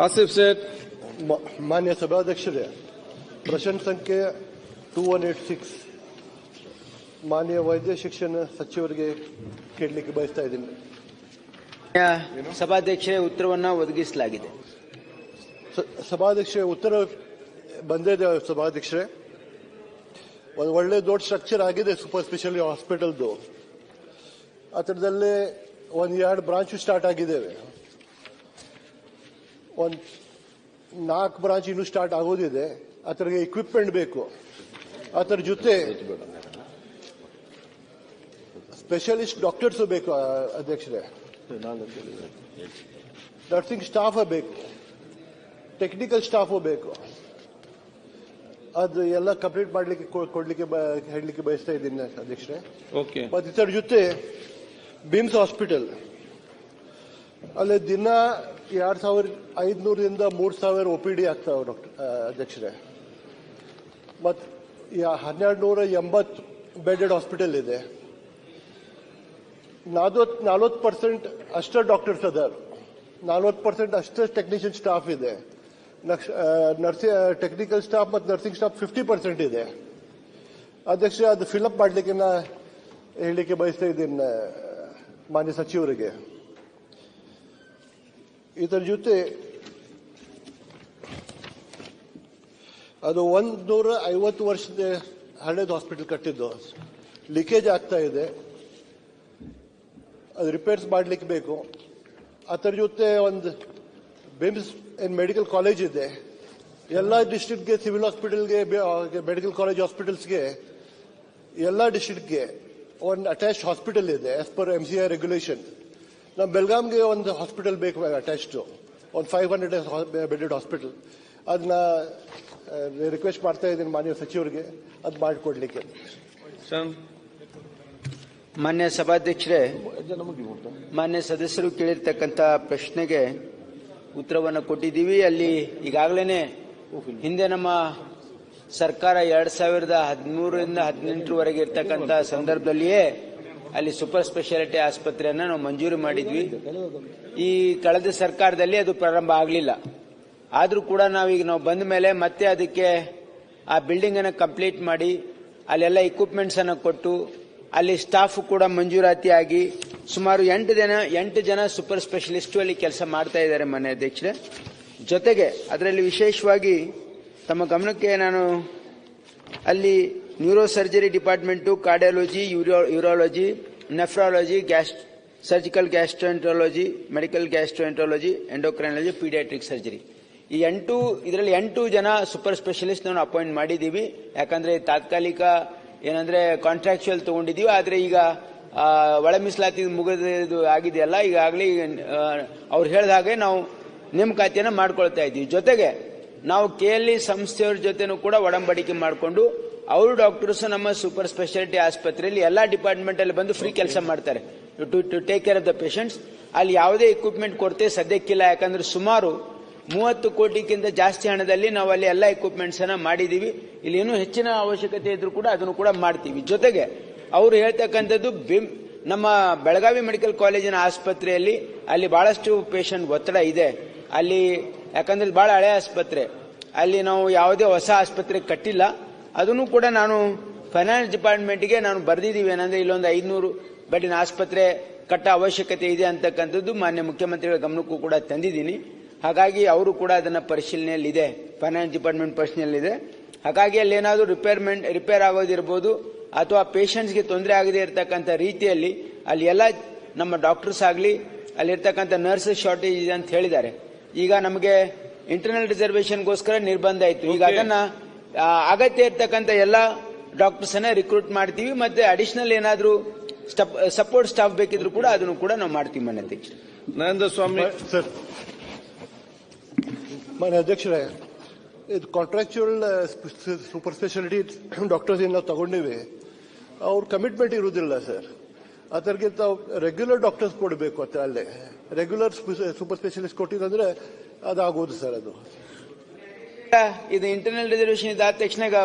ಆಸಿಫ್ ಸೇಠ್ ಮ- ಮಾನ್ಯ ಸಭಾಧ್ಯಕ್ಷರೇ ಪ್ರಶ್ನೆ ಸಂಖ್ಯೆ ಟೂ ಒನ್ ಏಟ್ ಸಿಕ್ಸ್ ಮಾನ್ಯ ವೈದ್ಯ ಶಿಕ್ಷಣ ಸಚಿವರಿಗೆ ಕೇಳಲಿಕ್ಕೆ ಬಯಸ್ತಾ ಇದ್ದೀನಿ ಮಾನ್ಯ ಸಭಾಧ್ಯಕ್ಷರೇ ಉತ್ತರವನ್ನ ಒದಗಿಸಲಾಗಿದೆ ಸಭಾಧ್ಯಕ್ಷರೇ ಉತ್ತರ ಬಂದಿದೆ ಸಭಾಧ್ಯಕ್ಷರೇ ಒಂದು ಒಳ್ಳೆ ದೊಡ್ಡ ಸ್ಟ್ರಕ್ಚರ್ ಆಗಿದೆ ಸೂಪರ್ ಸ್ಪೆಷಾಲಿಟಿ ಹಾಸ್ಪಿಟಲ್ದು ಹತ್ರದಲ್ಲೇ ಒಂದು ಎರಡು ಬ್ರಾಂಚ್ ಸ್ಟಾರ್ಟ್ ಆಗಿದ್ದೇವೆ ಒಂದು ನಾಲ್ಕು ಬ್ರಾಂಚ್ ಇನ್ನೂ ಸ್ಟಾರ್ಟ್ ಆಗೋದಿದೆ ಅದರಿಗೆ ಇಕ್ವಿಪ್ಮೆಂಟ್ ಬೇಕು. ಅದರ ಜೊತೆ ಸ್ಪೆಷಲಿಸ್ಟ್ ಡಾಕ್ಟರ್ಸ್ ಬೇಕು ಅಧ್ಯಕ್ಷರೇ. ನರ್ಸಿಂಗ್ ಸ್ಟಾಫ್ ಬೇಕು. ಟೆಕ್ನಿಕಲ್ ಸ್ಟಾಫು ಬೇಕು. ಅದು ಎಲ್ಲ ಕಂಪ್ಲೀಟ್ ಮಾಡ್ಲಿಕ್ಕೆ ಕೊಡ್ಲಿಕ್ಕೆ ಹೇಳಲಿಕ್ಕೆ ಬಯಸ್ತಾ ಇದ್ದೀನಿ ಅಧ್ಯಕ್ಷರೇ. ಓಕೆ ಮತ್ತೆ ಇದರ ಜೊತೆ ಬಿಮ್ಸ್ ಹಾಸ್ಪಿಟಲ್ ಅಲ್ಲಿ ದಿನ ಎರಡ್ ಸಾವಿರ ಐದ್ನೂರಿಂದ ಮೂರು ಸಾವಿರ ಒ ಪಿ ಡಿ ಆಗ್ತಾವೆ ಡಾಕ್ಟರ್ ಅಧ್ಯಕ್ಷರೇ. ಮತ್ ಹನ್ನೆರಡು ನೂರ ಎಂಬತ್ತು ಬೆಡೆಡ್ ಹಾಸ್ಪಿಟಲ್ ಇದೆ. ನಾಲ್ವತ್ತು, ನಲ್ವತ್ತು ಪರ್ಸೆಂಟ್ ಅಷ್ಟೇ ಡಾಕ್ಟರ್ಸ್ ಅದಾರ. ನಲ್ವತ್ತು ಪರ್ಸೆಂಟ್ ಅಷ್ಟೇ ಟೆಕ್ನಿಷಿಯನ್ ಸ್ಟಾಫ್ ಇದೆ. ನರ್ಸಿ ಟೆಕ್ನಿಕಲ್ ಸ್ಟಾಫ್ ಮತ್ತು ನರ್ಸಿಂಗ್ ಸ್ಟಾಫ್ ಫಿಫ್ಟಿ ಪರ್ಸೆಂಟ್ ಇದೆ. ಅಧ್ಯಕ್ಷ ಅದು ಫಿಲಪ್ ಮಾಡಲಿಕ್ಕೆ ನಾ ಹೇಳಲಿಕ್ಕೆ ಬಯಸ್ತಾ ಇದ್ದೀನಿ ಮಾನ್ಯ ಸಚಿವರಿಗೆ. ಇದರ ಜೊತೆ ಅದು ಒಂದು ನೂರ ಐವತ್ತು ವರ್ಷದ ಹಳೇದು ಹಾಸ್ಪಿಟಲ್ ಕಟ್ಟಿದ್ದು. ಲೀಕೇಜ್ ಆಗ್ತಾ ಇದೆ. ಅದು ರಿಪೇರ್ಸ್ ಮಾಡ್ಲಿಕ್ಕೆ ಬೇಕು. ಅದರ ಜೊತೆ ಒಂದು ಬಿಮ್ಸ್ ಏನ್ ಮೆಡಿಕಲ್ ಕಾಲೇಜ್ ಇದೆ. ಎಲ್ಲ ಡಿಸ್ಟ್ರಿಕ್ಟ್ಗೆ ಸಿವಿಲ್ ಹಾಸ್ಪಿಟಲ್ಗೆ ಮೆಡಿಕಲ್ ಕಾಲೇಜ್ ಹಾಸ್ಪಿಟಲ್ಸ್ಗೆ ಎಲ್ಲ ಡಿಸ್ಟ್ರಿಕ್ಟ್ಗೆ ಒಂದು ಅಟ್ಯಾಚ್ ಹಾಸ್ಪಿಟಲ್ ಇದೆ as per M C I regulation ನಮ್ಮ ಬೆಳಗಾಂಗೆ ಒಂದು ಹಾಸ್ಪಿಟಲ್ ಬೇಕು ಅಟ್ಯಾಚ್ಡ್ ಒಂದು ಫೈವ್ ಹಂಡ್ರೆಡ್ ಬೆಡೆಡ್ ಹಾಸ್ಪಿಟಲ್ ಅದನ್ನ ರಿಕ್ವೆಸ್ಟ್ ಮಾಡ್ತಾ ಇದ್ದೀನಿ ಮಾನ್ಯ ಸಚಿವರಿಗೆ. ಅದು ಮಾಡಿಕೊಡ್ಲಿಕ್ಕೆ. ಮಾನ್ಯ ಸಭಾಧ್ಯಕ್ಷರೇ ಮಾನ್ಯ ಸದಸ್ಯರು ಕೇಳಿರ್ತಕ್ಕಂಥ ಪ್ರಶ್ನೆಗೆ ಉತ್ತರವನ್ನು ಕೊಟ್ಟಿದ್ದೀವಿ. ಅಲ್ಲಿ ಈಗಾಗಲೇ ಹಿಂದೆ ನಮ್ಮ ಸರ್ಕಾರ ಎರಡ್ ಸಾವಿರದ ಹದಿಮೂರರಿಂದ ಹದಿನೆಂಟರವರೆಗೆ ಇರ್ತಕ್ಕಂಥ ಸಂದರ್ಭದಲ್ಲಿಯೇ ಅಲ್ಲಿ ಸೂಪರ್ ಸ್ಪೆಷಾಲಿಟಿ ಆಸ್ಪತ್ರೆಯನ್ನು ನಾವು ಮಂಜೂರು ಮಾಡಿದ್ವಿ. ಈ ಕಳೆದ ಸರ್ಕಾರದಲ್ಲಿ ಅದು ಪ್ರಾರಂಭ ಆಗಲಿಲ್ಲ. ಆದರೂ ಕೂಡ ನಾವೀಗ ನಾವು ಬಂದ ಮೇಲೆ ಮತ್ತೆ ಅದಕ್ಕೆ ಆ ಬಿಲ್ಡಿಂಗ್ ಅನ್ನು ಕಂಪ್ಲೀಟ್ ಮಾಡಿ, ಅಲ್ಲೆಲ್ಲ ಇಕ್ವಿಪ್ಮೆಂಟ್ಸನ್ನು ಕೊಟ್ಟು, ಅಲ್ಲಿ ಸ್ಟಾಫ್ ಕೂಡ ಮಂಜೂರಾತಿ ಆಗಿ ಸುಮಾರು ಎಂಟು ಜನ ಎಂಟು ಜನ ಸೂಪರ್ ಸ್ಪೆಷಲಿಸ್ಟು ಅಲ್ಲಿ ಕೆಲಸ ಮಾಡ್ತಾ ಇದ್ದಾರೆ ಮನೆ ಅಧ್ಯಕ್ಷರೇ. ಜೊತೆಗೆ ಅದರಲ್ಲಿ ವಿಶೇಷವಾಗಿ ತಮ್ಮ ಗಮನಕ್ಕೆ ನಾನು ಅಲ್ಲಿ neuro surgery department cardiology urology nephrology gas surgical gastroenterology medical gastroenterology endocrinology paediatric surgery ಈ ಎಂಟು, ಇದರಲ್ಲಿ ಎಂಟು ಜನ ಸೂಪರ್ ಸ್ಪೆಷಲಿಸ್ಟ್ ನಾವು ಅಪಾಯಿಂಟ್ ಮಾಡಿದ್ದೀವಿ. ಯಾಕಂದ್ರೆ ತಾತ್ಕಾಲಿಕ ಏನಂದ್ರೆ ಕಾಂಟ್ರಾಕ್ಚುಯಲ್ ತೊಗೊಂಡಿದ್ದೀವಿ. ಆದರೆ ಈಗ ಒಳ ಮೀಸಲಾತಿ ಮುಗಿದು ಆಗಿದೆಯಲ್ಲ, ಈಗಾಗಲೇ ಅವ್ರು ಹೇಳಿದ ಹಾಗೆ ನಾವು ನೇಮಕಾತಿಯನ್ನು ಮಾಡ್ಕೊಳ್ತಾ ಇದ್ದೀವಿ. ಜೊತೆಗೆ ನಾವು ಕೆ ಎಲ್ ಇ ಸಂಸ್ಥೆಯವ್ರ ಜೊತೆನೂ ಕೂಡ ಒಡಂಬಡಿಕೆ ಮಾಡಿಕೊಂಡು ಅವರು ಡಾಕ್ಟರ್ಸ್ ನಮ್ಮ ಸೂಪರ್ ಸ್ಪೆಷಾಲಿಟಿ ಆಸ್ಪತ್ರೆಯಲ್ಲಿ ಎಲ್ಲಾ ಡಿಪಾರ್ಟ್ಮೆಂಟ್ ಅಲ್ಲಿ ಬಂದು ಫ್ರೀ ಕೆಲಸ ಮಾಡ್ತಾರೆ. To take care of the patients ಅಲ್ಲಿ ಯಾವುದೇ ಇಕ್ವಿಪ್ಮೆಂಟ್ ಕೊರತೆ ಸದ್ಯಕ್ಕಿಲ್ಲ. ಯಾಕಂದ್ರೆ ಸುಮಾರು ಮೂವತ್ತು ಕೋಟಿಗಿಂತ ಜಾಸ್ತಿ ಹಣದಲ್ಲಿ ನಾವು ಅಲ್ಲಿ ಎಲ್ಲ ಇಕ್ವಿಪ್ಮೆಂಟ್ಸ್ ಅನ್ನ ಮಾಡಿದೀವಿ. ಇಲ್ಲಿ ಇನ್ನೂ ಹೆಚ್ಚಿನ ಅವಶ್ಯಕತೆ ಇದ್ರೂ ಕೂಡ ಅದನ್ನು ಕೂಡ ಮಾಡ್ತೀವಿ. ಜೊತೆಗೆ ಅವರು ಹೇಳ್ತಕ್ಕಂಥದ್ದು ಬಿಮ್, ನಮ್ಮ ಬೆಳಗಾವಿ ಮೆಡಿಕಲ್ ಕಾಲೇಜಿನ ಆಸ್ಪತ್ರೆಯಲ್ಲಿ ಅಲ್ಲಿ ಬಹಳಷ್ಟು ಪೇಷಂಟ್ ಒತ್ತಡ ಇದೆ. ಅಲ್ಲಿ ಯಾಕಂದ್ರೆ ಬಹಳ ಹಳೆ ಆಸ್ಪತ್ರೆ. ಅಲ್ಲಿ ನಾವು ಯಾವುದೇ ಹೊಸ ಆಸ್ಪತ್ರೆ ಕಟ್ಟಿಲ್ಲ. ಅದನ್ನು ಕೂಡ ನಾನು ಫೈನಾನ್ಸ್ ಡಿಪಾರ್ಟ್ಮೆಂಟ್ಗೆ ನಾನು ಬರೆದಿದ್ದೀವಿ. ಏನಂದ್ರೆ ಇಲ್ಲೊಂದು ಐದುನೂರು ಬೆಡ್ಡಿನ ಆಸ್ಪತ್ರೆ ಕಟ್ಟ ಅವಶ್ಯಕತೆ ಇದೆ ಅಂತಕ್ಕಂಥದ್ದು ಮಾನ್ಯ ಮುಖ್ಯಮಂತ್ರಿಗಳ ಗಮನಕ್ಕೂ ಕೂಡ ತಂದಿದ್ದೀನಿ. ಹಾಗಾಗಿ ಅವರು ಕೂಡ ಅದನ್ನ ಪರಿಶೀಲನೆಯಲ್ಲಿದೆ. ಫೈನಾನ್ಸ್ ಡಿಪಾರ್ಟ್ಮೆಂಟ್ ಪರಿಶೀಲನೆಯಲ್ಲಿದೆ ಹಾಗಾಗಿ ಅಲ್ಲಿ ಏನಾದರೂ ರಿಪೇರ್ಮೆಂಟ್ ರಿಪೇರ್ ಆಗೋದಿರ್ಬೋದು ಅಥವಾ ಪೇಷಂಟ್ಸ್ಗೆ ತೊಂದರೆ ಆಗದೇ ಇರತಕ್ಕಂಥ ರೀತಿಯಲ್ಲಿ ಅಲ್ಲಿ ಎಲ್ಲ ನಮ್ಮ ಡಾಕ್ಟರ್ಸ್ ಆಗಲಿ ಅಲ್ಲಿರ್ತಕ್ಕಂಥ ನರ್ಸಸ್ ಶಾರ್ಟೇಜ್ ಇದೆ ಅಂತ ಹೇಳಿದ್ದಾರೆ. ಈಗ ನಮಗೆ ಇಂಟರ್ನಲ್ ರಿಸರ್ವೇಶನ್ಗೋಸ್ಕರ ನಿರ್ಬಂಧ ಇತ್ತು ಈಗ ಅದನ್ನು ಅಗತ್ಯ ಇರ್ತಕ್ಕಂಥ ಎಲ್ಲ ಡಾಕ್ಟರ್ಸ್ ಅನ್ನ ರಿಕ್ರೂಟ್ ಮಾಡ್ತೀವಿ ಮತ್ತೆ ಅಡಿಷನಲ್ ಏನಾದರೂ ಸಪೋರ್ಟ್ ಸ್ಟಾಫ್ ಬೇಕಿದ್ರು ಕೂಡ ಅದನ್ನು ಕೂಡ ನಾವು ಮಾಡ್ತೀವಿ ಮನೆ ಅಧ್ಯಕ್ಷ ನರೇಂದ್ರ ಸ್ವಾಮಿ ಸರ್. ಮನೆ ಅಧ್ಯಕ್ಷರೇ ಇದು ಕಾಂಟ್ರಾಕ್ಚುಯಲ್ ಸೂಪರ್ ಸ್ಪೆಷಾಲಿಟಿ ಡಾಕ್ಟರ್ಸ್ ಏನು ನಾವು ತಗೊಂಡಿವಿ ಅವ್ರ ಕಮಿಟ್ಮೆಂಟ್ ಇರುವುದಿಲ್ಲ ಸರ್. ಅದಕ್ಕಿಂತ ರೆಗ್ಯುಲರ್ ಡಾಕ್ಟರ್ಸ್ ಕೊಡಬೇಕು ಅಂತ ಅಲ್ಲೇ. ರೆಗ್ಯುಲರ್ ಸೂಪರ್ ಸ್ಪೆಷಲಿಸ್ಟ್ ಕೊಟ್ಟಿದಂದ್ರೆ ಅದಾಗೋದು ಸರ್ ಅದು. ಇದು ಇಂಟರ್ನಲ್ ರಿಸರ್ವೇಶನ್ ಇದಾದ ತಕ್ಷಣ ಈಗ